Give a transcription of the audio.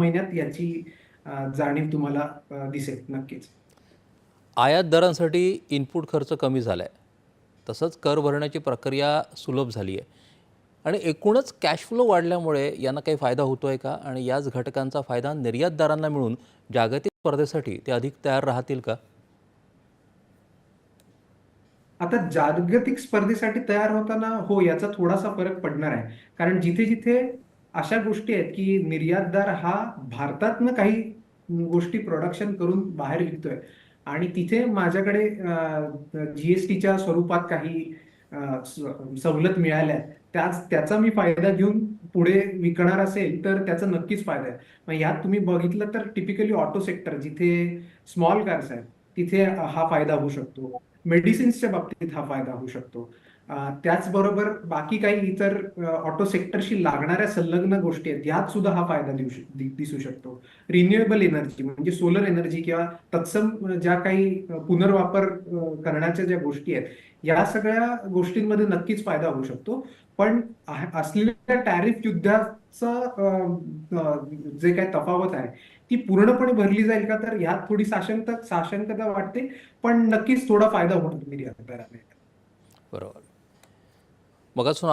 महिन्यात याची जाणीव तुम्हाला दिसेल नक्कीच. आयात दरांसाठी इनपुट खर्च कमी झाला आहे तसंच कर भरण्याची प्रक्रिया सुलभ झाली आहे. आणि एकूणच कॅश फ्लो वाढल्यामुळे यांना काही फायदा होतो आहे का? आणि याच घटकांचा फायदा निर्यातदारांना मिळून जागतिक स्पर्धेसाठी ते अधिक तयार राहतील का? आता जागतिक स्पर्धेसाठी तयार होताना हो याचा थोडासा फरक पडणार आहे. कारण जिथे जिथे अशा गोष्टी आहेत की निर्यातदार हा भारतातनं काही गोष्टी प्रोडक्शन करून बाहेर विकतोय आणि तिथे माझ्याकडे जीएसटीच्या स्वरूपात काही सवलत मिळाल्या आहेत. त्याच त्याचा मी फायदा घेऊन पुढे विकणार असेल तर त्याचा नक्कीच फायदा आहे. मग ह्यात तुम्ही बघितलं तर टिपिकली ऑटो सेक्टर जिथे स्मॉल कार्स आहेत तिथे हा फायदा होऊ शकतो. मेडिसिन्सच्या बाबतीत हा फायदा होऊ शकतो. त्याचबरोबर बाकी काही इतर ऑटो सेक्टरशी लागणाऱ्या संलग्न गोष्टी आहेत यात सुद्धा हा फायदा देऊ दि- दिसू शकतो. रिन्युएबल एनर्जी म्हणजे सोलर एनर्जी किंवा तत्सम ज्या काही पुनर्वापर करण्याच्या ज्या गोष्टी आहेत या सगळ्या गोष्टींमध्ये नक्कीच फायदा होऊ शकतो. पण असलेल्या टॅरिफ युद्धाचं जे काही तफावत आहे ती पूर्णपणे भरली जाईल का? तर ह्यात थोडी साशंकता साशंकता वाटते पण नक्कीच थोडा फायदा होणार निर्यातदाराने बरोबर. मगासून